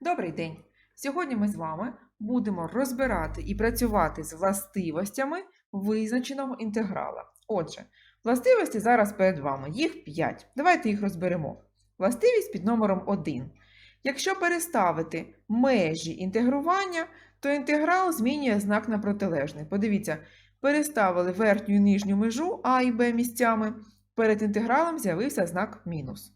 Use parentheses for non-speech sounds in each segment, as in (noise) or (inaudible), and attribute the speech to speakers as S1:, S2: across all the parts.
S1: Добрий день! Сьогодні ми з вами будемо розбирати і працювати з властивостями визначеного інтеграла. Отже, властивості зараз перед вами. Їх 5. Давайте їх розберемо. Властивість під номером 1. Якщо переставити межі інтегрування, то інтеграл змінює знак на протилежний. Подивіться, переставили верхню і нижню межу А і Б місцями. Перед інтегралом з'явився знак мінус.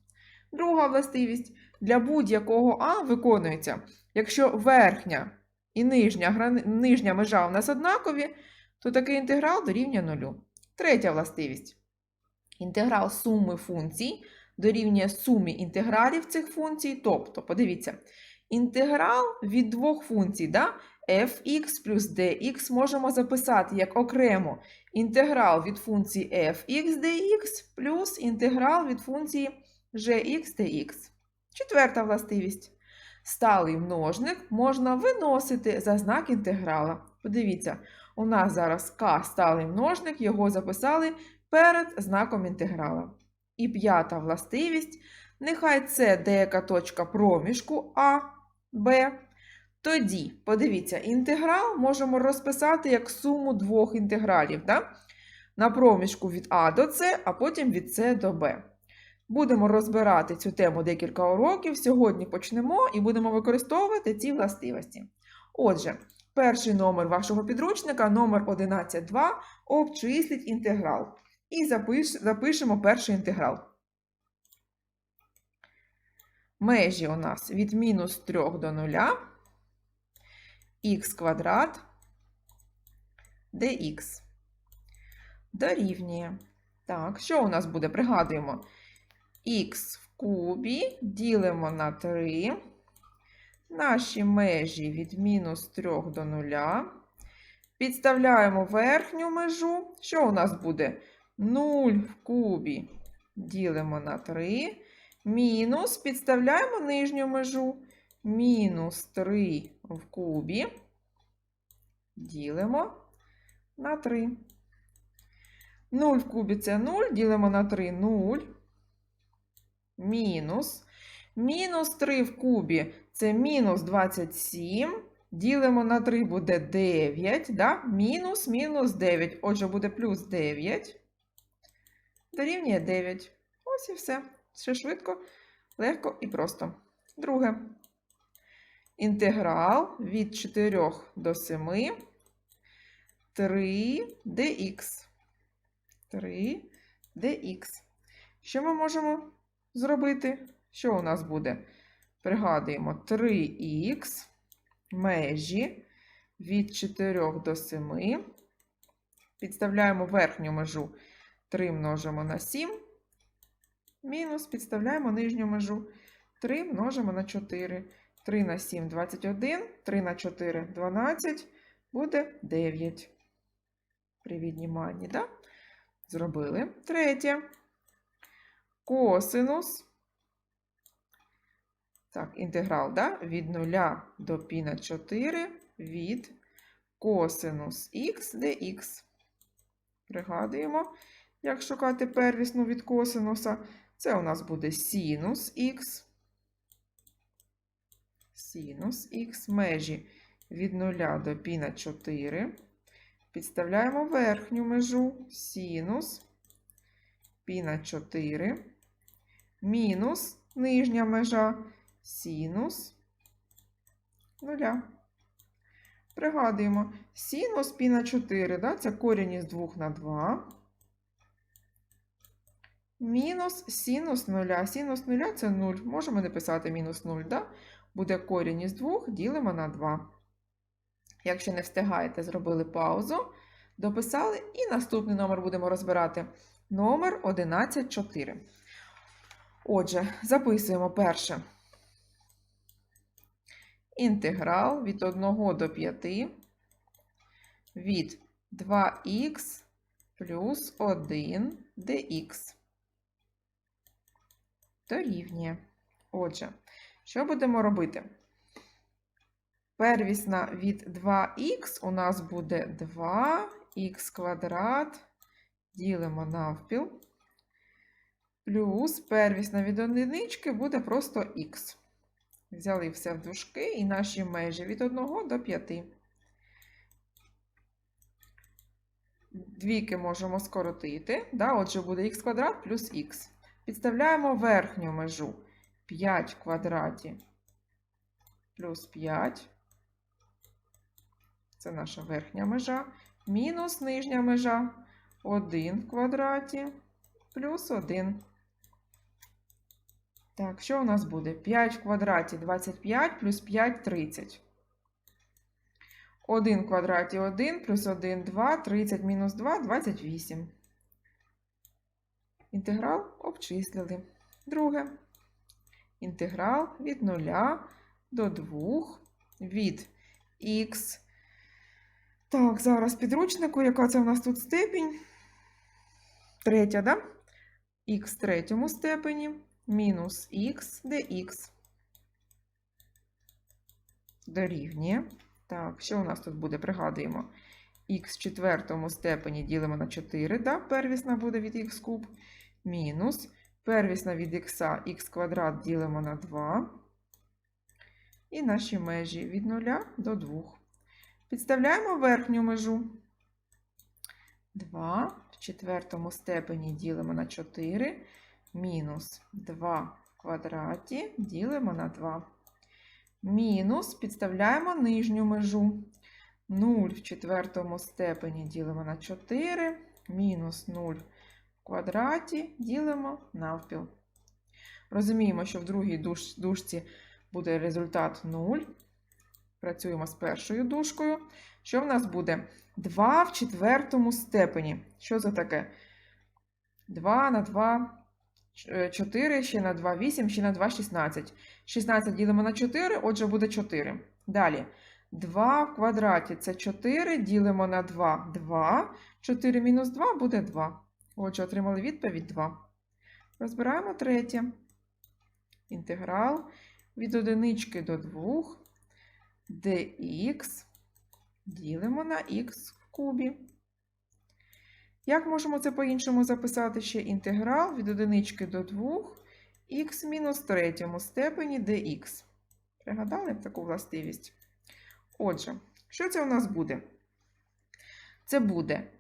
S1: Друга властивість для будь-якого А виконується, якщо верхня і нижня, грани... нижня межа у нас однакові, то такий інтеграл дорівнює нулю. Третя властивість. Інтеграл суми функцій дорівнює сумі інтегралів цих функцій. Тобто, подивіться, інтеграл від двох функцій, да? fx плюс dx можемо записати як окремо інтеграл від функції fx dx плюс інтеграл від функції gx dx. Четверта властивість. Сталий множник можна виносити за знак інтеграла. Подивіться, у нас зараз k сталий множник, його записали перед знаком інтеграла. І п'ята властивість. Нехай це деяка точка проміжку А, Б. Тоді, подивіться, інтеграл можемо розписати як суму двох інтегралів. Да? На проміжку від А до С, а потім від С до Б. Будемо розбирати цю тему декілька уроків. Сьогодні почнемо і будемо використовувати ці властивості. Отже, перший номер вашого підручника, номер 11.2, обчисліть інтеграл. І запиш, запишемо перший інтеграл. Межі у нас від мінус 3 до 0, х квадрат dx. Дорівнює. Так, що у нас буде? Пригадуємо. Х в кубі ділимо на 3. Наші межі від мінус 3 до 0. Підставляємо верхню межу. Що у нас буде? 0 в кубі ділимо на 3. Мінус підставляємо нижню межу. Мінус 3 в кубі. Ділимо на 3. 0 в кубі це 0, ділимо на 3 0. Мінус. Мінус 3 в кубі це мінус 27. Ділимо на 3 буде 9. Да? Мінус мінус 9. Отже, буде плюс 9. Дорівнює 9. Ось і все. Ще швидко, легко і просто. Друге. Інтеграл від 4 до 7. 3 dx. 3 dx. Що ми можемо зробити? Що у нас буде? Пригадуємо 3х межі від 4 до 7. Підставляємо верхню межу 3 множимо на 7. Мінус підставляємо нижню межу 3 множимо на 4. 3 на 7 21, 3 на 4 12, буде 9. При відніманні, да? Зробили. Третє косинус. Так, інтеграл да, від 0 до пі на 4 від косинус х dx. Пригадуємо, як шукати первісну від косинуса. Це у нас буде синус х. Синус х межі від 0 до пі на 4. Підставляємо верхню межу синус пі на 4 Мінус нижня межа синус 0. Пригадуємо, синус π на 4, да, це корінь із 2 на 2. Мінус синус 0. Синус 0 це 0. Можемо написати мінус 0, да? Буде корінь із 2, ділимо на 2. Якщо не встигаєте, зробили паузу, дописали, і наступний номер будемо розбирати. Номер 11.4. Отже, записуємо перше. Інтеграл від 1 до 5 від 2х плюс 1 dx. Дорівнює. Отже, що будемо робити? Первісна від 2х у нас буде 2х квадрат, ділимо навпіл, плюс первісна від одинички буде просто х. Взяли все в дужки і наші межі від 1 до 5. Двійки можемо скоротити. Да? Отже, буде х квадрат плюс х. Підставляємо верхню межу 5 в квадраті плюс 5. Це наша верхня межа. Мінус нижня межа 1 в квадраті плюс 1. Так, що у нас буде? 5 в квадраті 25 плюс 5 30. 1 в квадраті 1 плюс 1 2, 30 мінус 2 28. Інтеграл обчислили. Друге. Інтеграл від 0 до 2 від х. Так, зараз підручнику, яка це у нас тут степінь? Третя, да? х в третьому степені мінус х dx. Дорівнює. Так, що у нас тут буде? Пригадуємо. х в четвертому степені ділимо на 4, да? первісна буде від х куб. Мінус. Первісна від х х квадрат ділимо на 2. І наші межі від 0 до 2. Підставляємо верхню межу. 2 в четвертому степені ділимо на 4. Мінус 2 в квадраті ділимо на 2. Мінус підставляємо нижню межу. 0 в четвертому степені ділимо на 4. Мінус 0 в квадраті ділимо навпіл. Розуміємо, що в другій душ, дужці буде результат 0. Працюємо з першою дужкою. Що в нас буде? 2 в четвертому степені. Що за таке? 2 на 2, 4, ще на 2, 8, ще на 2, 16. 16 ділимо на 4, отже, буде 4. Далі. 2 в квадраті це 4, ділимо на 2, 2. 4 мінус 2 буде 2. Отже, отримали відповідь 2. Розбираємо третє. Інтеграл від одинички до 2 dx ділимо на х в кубі. Як можемо це по-іншому записати ще інтеграл від одинички до 2 х мінус третьому степені dx. Пригадали таку властивість? Отже, що це у нас буде? Це буде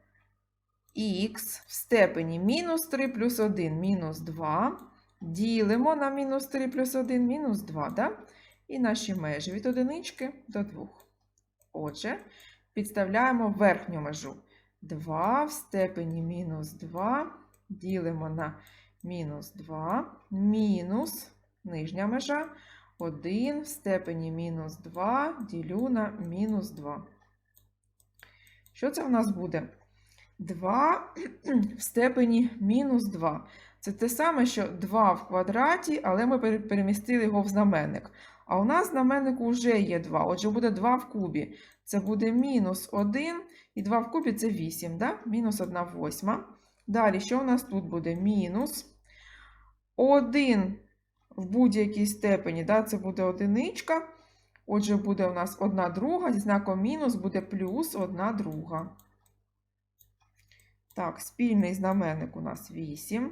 S1: х в степені мінус 3 плюс 1 мінус 2. Ділимо на мінус 3 плюс 1 мінус 2. Да? І наші межі від одинички до 2. Отже, підставляємо верхню межу. 2 в степені мінус 2. Ділимо на мінус 2. Мінус нижня межа. 1 в степені мінус 2 ділю на мінус 2. Що це в нас буде? 2 (clears throat) в степені мінус 2. Це те саме, що 2 в квадраті, але ми перемістили його в знаменник. А у нас в знаменнику вже є 2. Отже, буде 2 в кубі. Це буде мінус 1, і 2 в кубі це 8. Да? Мінус 1 восьма. Далі, що у нас тут буде? Мінус 1 в будь-якій степені, да? це буде одиничка. Отже, буде у нас 1 друга, зі знаком мінус буде плюс 1 друга. Так, спільний знаменник у нас 8.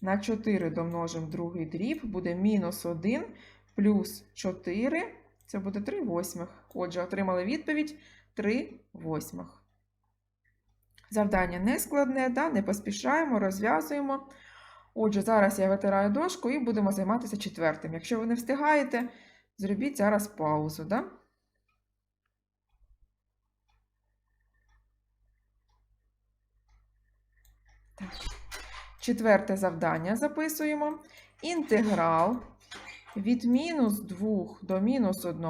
S1: На 4 домножимо другий дріб, буде мінус 1 плюс 4, це буде 3 восьмих. Отже, отримали відповідь 3 восьмих. Завдання не складне, да? не поспішаємо, розв'язуємо. Отже, зараз я витираю дошку і будемо займатися четвертим. Якщо ви не встигаєте, зробіть зараз паузу. Да? Четверте завдання записуємо. Інтеграл від мінус 2 до мінус 1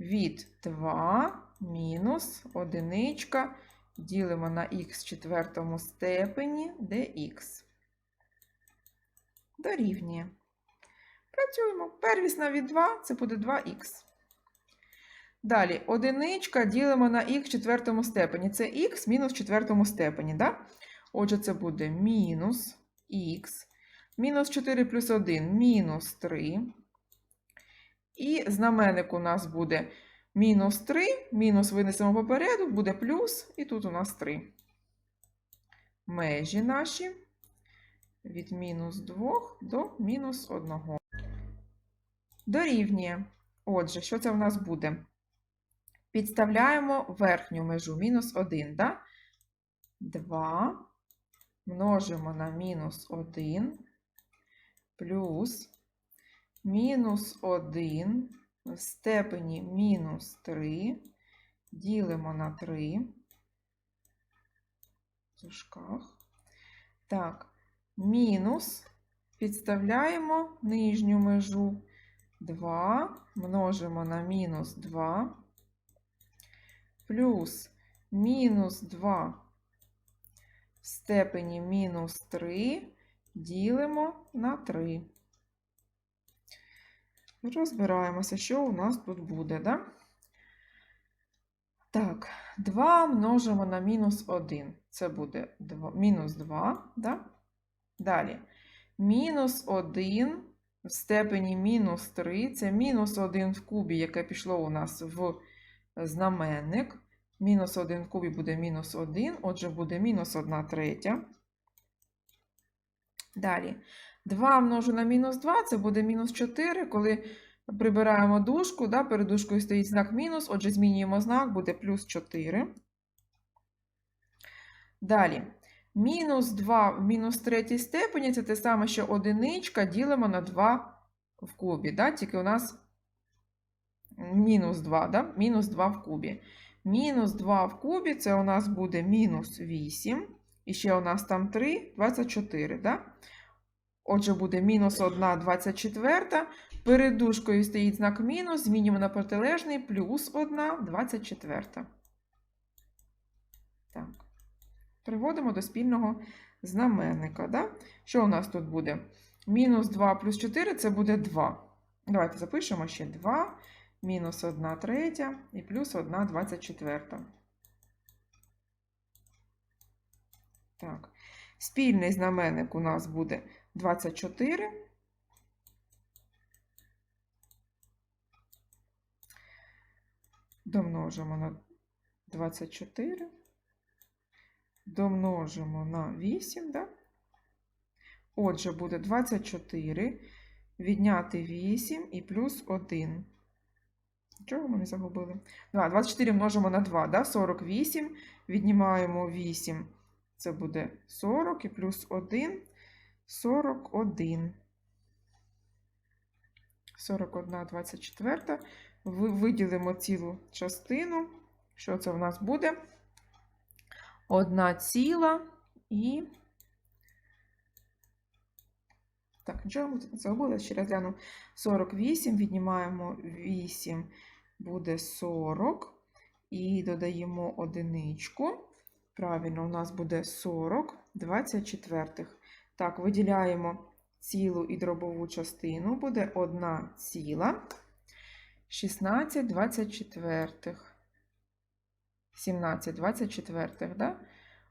S1: від 2 мінус 1 ділимо на х в четвертому степені dx. Дорівнює. Працюємо. Первісна від 2 це буде 2х. Далі одиничка ділимо на х в четвертому степені. Це х мінус в четвертому степені. Да? Отже, це буде мінус х. Мінус 4 плюс 1 мінус 3. І знаменник у нас буде мінус 3, мінус винесемо попереду, буде плюс, і тут у нас 3. Межі наші від мінус 2 до мінус 1. Дорівнює. Отже, що це в нас буде? Підставляємо верхню межу мінус 1, да? 2 множимо на мінус 1 плюс мінус 1 в степені мінус 3 ділимо на 3 в дужках. Так, мінус підставляємо нижню межу 2 множимо на мінус 2 плюс мінус 2 в степені мінус 3 ділимо на 3. Розбираємося, що у нас тут буде, да? Так, 2 множимо на мінус 1. Це буде 2, мінус 2, да? Далі. Мінус 1 в степені мінус 3. Це мінус 1 в кубі, яке пішло у нас в знаменник. Мінус 1 в кубі буде мінус 1, отже, буде мінус 1 третя. Далі. 2 множу на мінус 2, це буде мінус 4. Коли прибираємо дужку, да, перед дужкою стоїть знак мінус, отже, змінюємо знак, буде плюс 4. Далі. Мінус 2 в мінус третій степені це те саме, що одиничка ділимо на 2 в кубі. Да? Тільки у нас мінус 2, да? мінус 2 в кубі. Мінус 2 в кубі це у нас буде мінус 8. І ще у нас там 3, 24. Да? Отже, буде мінус 1, 24. Перед дужкою стоїть знак мінус, змінюємо на протилежний, плюс 1, 24. Так. Приводимо до спільного знаменника. Да? Що у нас тут буде? Мінус 2 плюс 4 це буде 2. Давайте запишемо ще 2, мінус 1 третя і плюс 1 24. Так. Спільний знаменник у нас буде 24. Домножимо на 24. Домножимо на 8, да? Отже, буде 24, відняти 8 і плюс 1. Чого ми не загубили? 2, 24 множимо на 2, да? 48. Віднімаємо 8. Це буде 40 і плюс 1 41. 41, 24. Виділимо цілу частину. Що це в нас буде? Одна ціла і. Так, нічого забули, ще раз гляну. 48, віднімаємо 8, буде 40. І додаємо одиничку. Правильно, у нас буде 40 24. Так, виділяємо цілу і дробову частину, буде 1 ціла. 16 24. 17 24, да?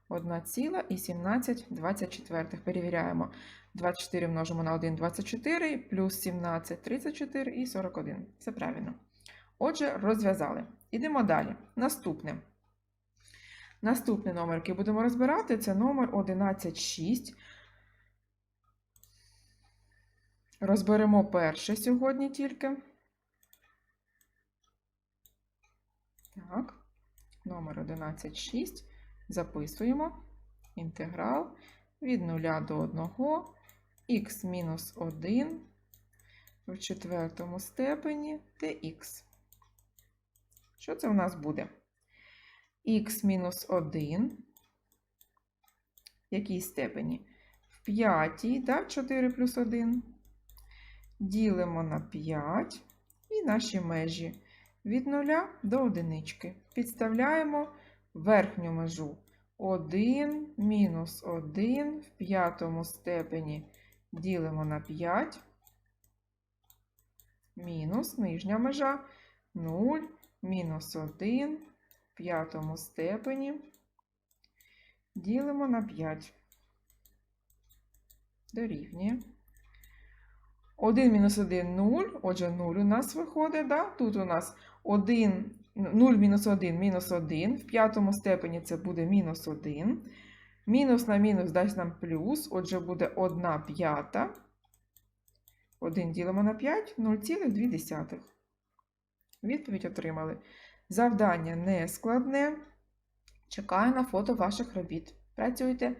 S1: 1 ціла і 17 24. Перевіряємо. 24 множимо на 1 24, плюс 17 34 і 41. Все правильно. Отже, розв'язали. Ідемо далі. Наступне. Наступний номер, який будемо розбирати, це номер 116. Розберемо перше сьогодні тільки. Так, номер 116. Записуємо інтеграл від 0 до 1 х мінус 1 в четвертому степені dx. Що це у нас буде? х мінус 1. В якій степені? В п'ятій, так, 4 плюс 1. Ділимо на 5 і наші межі від 0 до 1. Підставляємо верхню межу 1 мінус 1 в п'ятому степені ділимо на 5. Мінус нижня межа 0 мінус 1 в п'ятому степені ділимо на 5. Дорівнює. 1 мінус 1 0, отже, 0 у нас виходить. Да? Тут у нас 1, 0 мінус 1 мінус 1. В п'ятому степені це буде мінус 1. Мінус на мінус дасть нам плюс, отже, буде 1 п'ята. 1 ділимо на 5 0,2. Відповідь отримали. Завдання не складне. Чекаю на фото ваших робіт. Працюйте.